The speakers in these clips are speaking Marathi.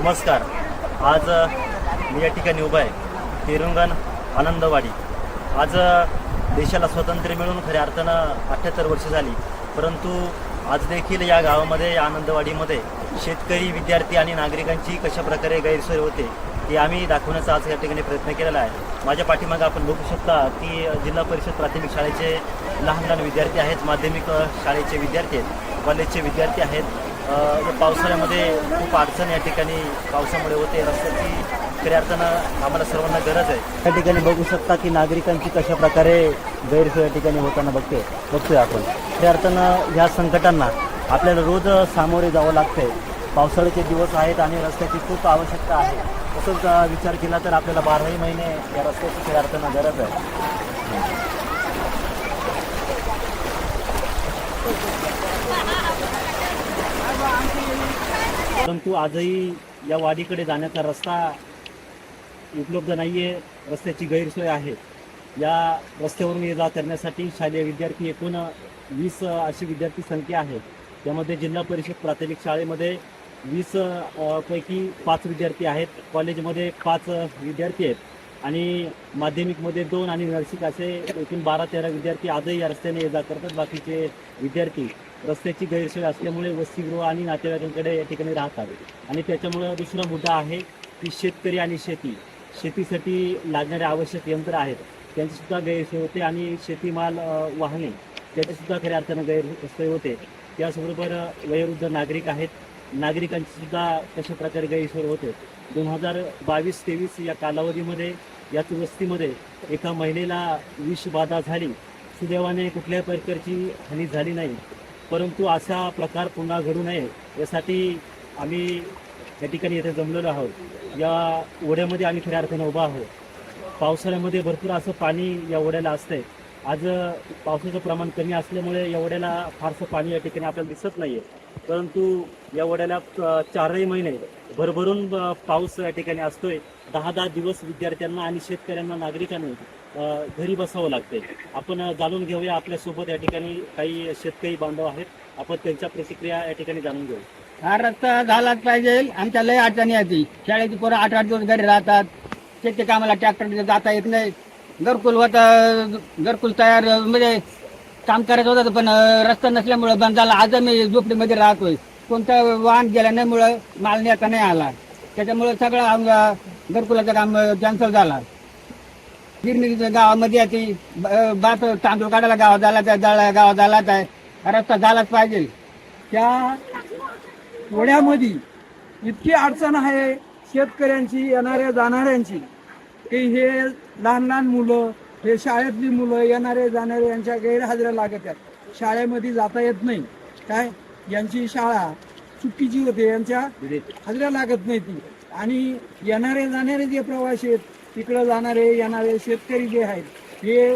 नमस्कार. आज मी या ठिकाणी उभा आहे. तेरंगण आनंदवाडी. आज देशाला स्वातंत्र्य मिळून खऱ्या अर्थानं अठ्ठ्याहत्तर वर्ष झाली. परंतु आज देखील या गावामध्ये या आनंदवाडीमध्ये शेतकरी विद्यार्थी आणि नागरिकांची कशा प्रकारे गैरसोय होते ते आम्ही दाखवण्याचा आज या ठिकाणी प्रयत्न केलेला आहे. माझ्या पाठीमागे आपण बघू शकता की जिल्हा परिषद प्राथमिक शाळेचे लहान लहान विद्यार्थी आहेत माध्यमिक शाळेचे विद्यार्थी आहेत कॉलेजचे विद्यार्थी आहेत. पावसाळ्यामध्ये खूप अडचण या ठिकाणी पावसामुळे होते. रस्त्याची खऱ्या अर्थानं आम्हाला सर्वांना गरज आहे. त्या ठिकाणी बघू शकता की नागरिकांची कशा प्रकारे गैरसोय या ठिकाणी होताना बघते बघतोय आपण. खऱ्या अर्थानं ह्या संकटांना आपल्याला रोज सामोरे जावं लागतंय. पावसाळ्याचे दिवस आहेत आणि रस्त्याची खूप आवश्यकता आहे. तसंच विचार केला तर आपल्याला बाराही महिने या रस्त्याची खऱ्या अर्थानं गरज आहे. परंतु आजही या वाडीकडे जाण्याचा रस्ता उपलब्ध नाही आहे रस्त्याची गैरसोय आहे. या रस्त्यावरून ये जा करण्यासाठी शालेय विद्यार्थी एकूण वीस अशी विद्यार्थी संख्या आहे. त्यामध्ये जिल्हा परिषद प्राथमिक शाळेमध्ये वीस पैकी पाच विद्यार्थी आहेत. कॉलेजमध्ये पाच विद्यार्थी आहेत. आणि माध्यमिकमध्ये दोन आणि नर्सिक असे एकूण बारा तेरा विद्यार्थी आजही या रस्त्याने ये जा करतात. बाकीचे विद्यार्थी रस्त्याची गैरसोय असल्यामुळे वसतिगृह आणि नातेवाईकांकडे या ठिकाणी राहतात आणि त्याच्यामुळं दुसरा मुद्दा आहे की शेतकरी आणि शेती. शेतीसाठी लागणारे आवश्यक यंत्र आहेत. त्यांचीसुद्धा गैरसोय होते आणि शेतीमाल वाहने त्याचीसुद्धा खऱ्या अर्थानं गैरसोय होते. त्याचबरोबर वयोवृद्ध नागरिक आहेत. नागरिकांची सुद्धा कशा प्रकारे गैरसोय होते. दोन हजार बावीस तेवीस या कालावधीमध्ये याच वस्तीमध्ये एका महिलेला विषबाधा झाली. सुदैवाने कुठल्याही प्रकारची हानी झाली नाही. परंतु असा प्रकार पुन्हा घडू नये यासाठी आम्ही या ठिकाणी येथे जमलेलो आहोत. या ओढ्यामध्ये आम्ही खऱ्या अर्थानं उभा आहोत. पावसाळ्यामध्ये भरपूर असं पाणी या ओढ्याला असतंय. आज पावसाचं प्रमाण कमी असल्यामुळे एवढ्याला फारसं पाणी या ठिकाणी आपल्याला दिसत नाहीये. परंतु या वड्याला चारही महिने भरभरून पाऊस या ठिकाणी असतोय. दहा दहा दिवस विद्यार्थ्यांना आणि शेतकऱ्यांना नागरिकांना घरी बसावं लागते आपण जाणून घेऊया आपल्यासोबत या ठिकाणी काही शेतकरी बांधव आहेत. आपण त्यांच्या प्रतिक्रिया या ठिकाणी जाणून घेऊ. हा रस्ता झालाच पाहिजे. आमच्या लय अडचणी येते शाळेची पोरं आठ आठ दिवस घरी राहतात. शेती कामाला ट्रॅक्टर जाता येत नाही घरकुल होता घरकुल तयार म्हणजे काम करायचं होतं पण रस्ता नसल्यामुळं बंद झाला आज मी झोपडीमध्ये राहतोय. कोणतं वाहन गेल्यामुळं माल नेता नाही आला. त्याच्यामुळे सगळं आमचा घरकुलाचं काम कॅन्सल झाला. गिरणीचं गावामध्ये येते ब- तांदूळ काढायला गावात झाला त्या दळा गावात झाला आहे. रस्ता झालाच पाहिजे. त्या ओढ्यामध्ये इतकी अडचण आहे शेतकऱ्यांची येणाऱ्या जाणाऱ्यांची. की हे लहान लहान मुलं हे शाळेतली मुलं येणारे जाणारे यांच्या गैरहजऱ्या लागत आहेत. शाळेमध्ये जाता येत नाही. काय? यांची शाळा चुकीची होते यांच्या हजऱ्या लागत नाही ती. आणि येणारे जाणारे जे प्रवासी आहेत तिकडं जाणारे येणारे शेतकरी जे आहेत हे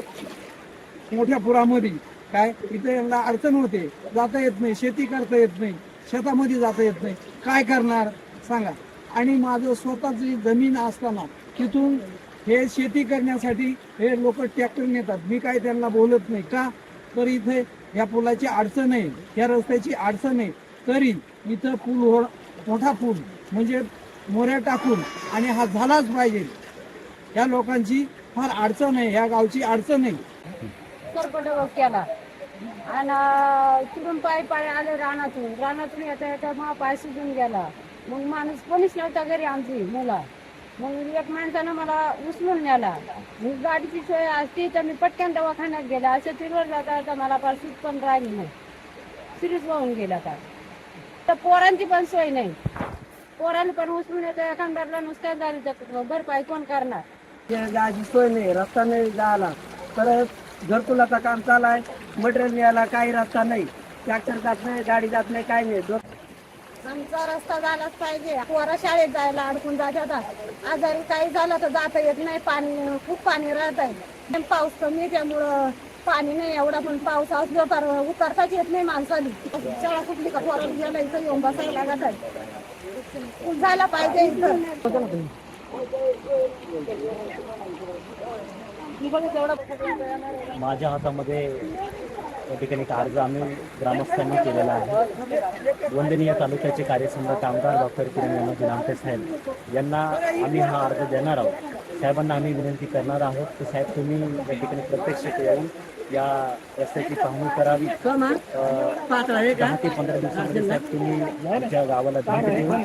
मोठ्या पुरामध्ये काय? इथे यांना अडचण होते. जाता येत नाही शेती करता येत नाही शेतामध्ये जाता येत नाही. काय करणार? सांगा. आणि माझं स्वतःची जमीन असताना तिथून हे शेती करण्यासाठी हे लोक ट्रॅक्टर नेतात. मी काय त्यांना बोलत नाही. का? तर इथे या पुलाची अडचण आहे. या रस्त्याची अडचण आहे. तरी इथं पूल हो मोठा पूल म्हणजे मोऱ्या टाकून आणि हा झालाच पाहिजे. या लोकांची फार अडचण आहे. या गावची अडचण आहे. केला आणि तिकडून पाय पाय आले रानातून. रानातून येता येता मग पाय सुजून गेला. मग माणूस कोणीच नव्हता घरी आमची मुला. मग एक माणसानं मला उचलून नेला. गाडीची सोय असती तर मी पटकन दवाखान्यात गेला. असं तिरवर जाता तर मला फार सूट पण राहिली नाही. सिरीज वाहून गेला का तर पोरांची पण सोय नाही. पोरांनी पण उचलून येतं एखाद्याला नुसत्या गाडीचं भरपाई कोण करणार? ते जायची सोय नाही. रस्ता नाही जायला. तर घरकुलाचं काम चालाय मटेरियल न्यायला काही रस्ता नाही. ट्रॅक्टर जात नाही गाडी जात नाही काही नाही. आमचा रस्ता झालाच पाहिजे. पोरं शाळेत जायला अडकून जातात. आजारी काही झालं तर जाता येत नाही. पाणी खूप पाणी राहत आहे. पाऊस कमी त्यामुळं पाणी नाही एवढा. पण पाऊस असलं तर उतरताच येत नाही माणसाली. शाळा कुठली का पोरं गेलं इथं येऊन बसायला लागत आहे. झाला पाहिजे इथं. माझ्या हातामध्ये या ठिकाणी एक अर्ज आम्ही ग्रामस्थांनी केलेला आहे. वंदनीय तालुक्याचे कार्यसम्राट आमदार डॉक्टर किरण यमाजी नामटे साहेब यांना आम्ही हा अर्ज देणार आहोत. साहेबांना आम्ही विनंती करणार आहोत की साहेब तुम्ही या ठिकाणी प्रत्यक्ष येऊन या रस्त्याची पाहणी करावी. दहा ते पंधरा दिवसामध्ये साहेब तुम्ही आमच्या गावाला भेट देऊन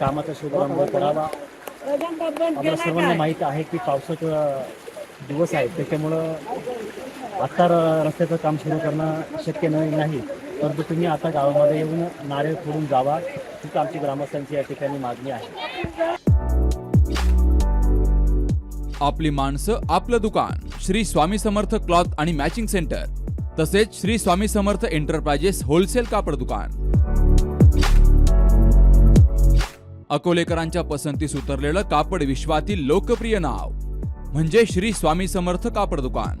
कामाचा शुभारंभ करावा. आम्हाला सर्वांना माहीत आहे की पावसाचा दिवस आहे. त्याच्यामुळं आत्ता रस्त्याचं काम सुरू करणं शक्य नाही नाही. परंतु तुम्ही आता गावामध्ये येऊन नारळ फोडून जावा हीच आमची ग्रामस्थांची या ठिकाणी मागणी आहे. आपली माणसं आपलं दुकान श्री स्वामी समर्थ क्लॉथ आणि मॅचिंग सेंटर तसेच श्री स्वामी समर्थ एंटरप्राइजेस होलसेल कापड दुकान. अकोलेकरांच्या पसंतीस उतरलेलं कापड विश्वातील लोकप्रिय नाव म्हणजे श्री स्वामी समर्थ कापड दुकान.